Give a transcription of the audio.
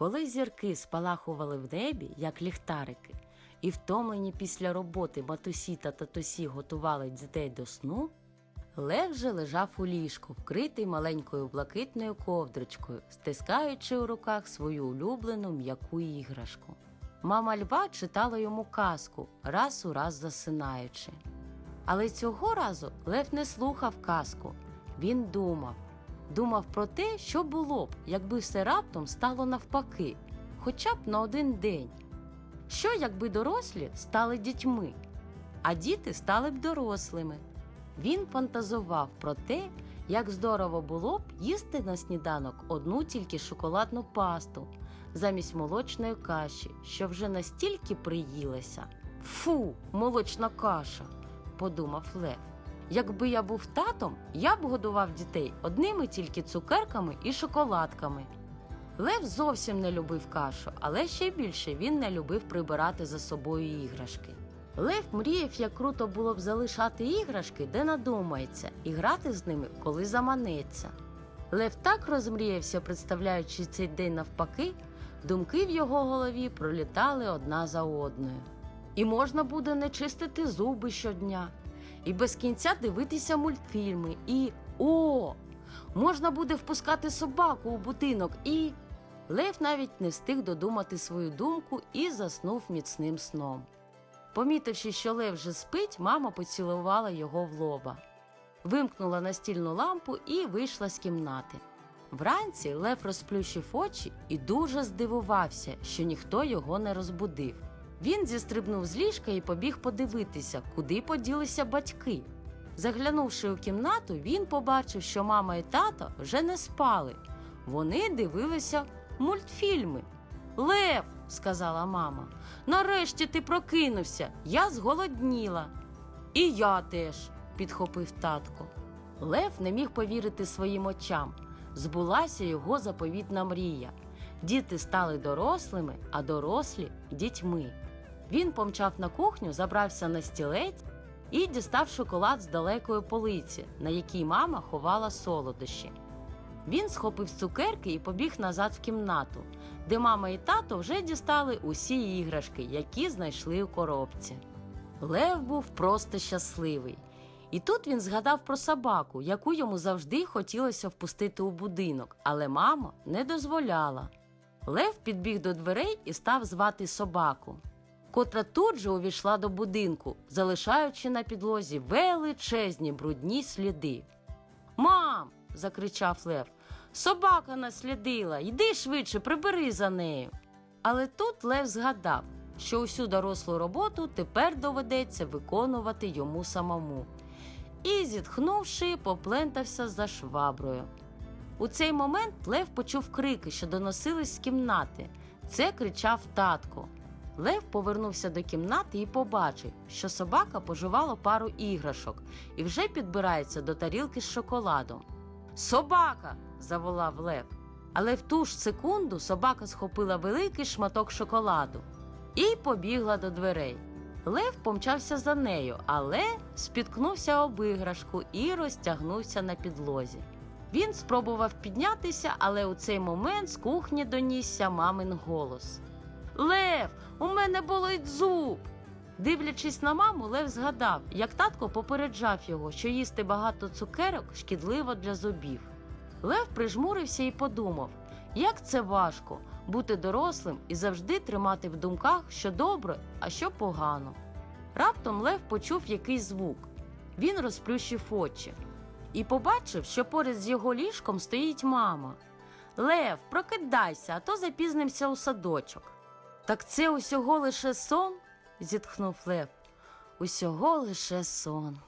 Коли зірки спалахували в небі, як ліхтарики, і втомлені після роботи матусі та татусі готували дітей до сну, Лев же лежав у ліжку, вкритий маленькою блакитною ковдрочкою, стискаючи у руках свою улюблену м'яку іграшку. Мама льва читала йому казку, раз у раз засинаючи. Але цього разу Лев не слухав казку. Він думав, думав про те, що було б, якби все раптом стало навпаки, хоча б на один день. Що якби дорослі стали дітьми, а діти стали б дорослими. Він фантазував про те, як здорово було б їсти на сніданок одну тільки шоколадну пасту замість молочної каші, що вже настільки приїлася. Фу, молочна каша, подумав Лев. Якби я був татом, я б годував дітей одними тільки цукерками і шоколадками. Лев зовсім не любив кашу, але ще більше він не любив прибирати за собою іграшки. Лев мріяв, як круто було б залишати іграшки, де надумається, і грати з ними, коли заманеться. Лев так розмріявся, представляючи цей день навпаки, думки в його голові пролітали одна за одною. І можна буде не чистити зуби щодня, і без кінця дивитися мультфільми, і о! Можна буде впускати собаку у будинок і. Лев навіть не встиг додумати свою думку і заснув міцним сном. Помітивши, що Лев вже спить, мама поцілувала його в лоба, вимкнула настільну лампу і вийшла з кімнати. Вранці Лев розплющив очі і дуже здивувався, що ніхто його не розбудив. Він зістрибнув з ліжка і побіг подивитися, куди поділися батьки. Заглянувши у кімнату, він побачив, що мама і тато вже не спали. Вони дивилися мультфільми. Лев, сказала мама, нарешті ти прокинувся. Я зголодніла. І я теж, підхопив татко. Лев не міг повірити своїм очам. Збулася його заповітна мрія. Діти стали дорослими, а дорослі дітьми. Він помчав на кухню, забрався на стілець і дістав шоколад з далекої полиці, на якій мама ховала солодощі. Він схопив цукерки і побіг назад в кімнату, де мама і тато вже дістали усі іграшки, які знайшли у коробці. Лев був просто щасливий. І тут він згадав про собаку, яку йому завжди хотілося впустити у будинок, але мама не дозволяла. Лев підбіг до дверей і став звати собаку, котра тут же увійшла до будинку, залишаючи на підлозі величезні брудні сліди. Мам! закричав Лев. Собака наслідила, йди швидше, прибери за нею. Але тут Лев згадав, що усю дорослу роботу тепер доведеться виконувати йому самому. І, зітхнувши, поплентався за шваброю. У цей момент Лев почув крики, що доносились з кімнати. Це кричав татко. Лев повернувся до кімнати і побачив, що собака пожувала пару іграшок і вже підбирається до тарілки з шоколадом. Собака! заволав Лев. Але в ту ж секунду собака схопила великий шматок шоколаду і побігла до дверей. Лев помчався за нею, але спіткнувся об іграшку і розтягнувся на підлозі. Він спробував піднятися, але у цей момент з кухні донісся мамин голос. Лев, у мене болить зуб. Дивлячись на маму, Лев згадав, як татко попереджав його, що їсти багато цукерок шкідливо для зубів. Лев прижмурився і подумав, як це важко бути дорослим і завжди тримати в думках, що добре, а що погано. Раптом Лев почув якийсь звук. Він розплющив очі і побачив, що поряд з його ліжком стоїть мама. Лев, прокидайся, а то запізнимося у садочок. Так це усього лише сон? зітхнув Лев. Усього лише сон.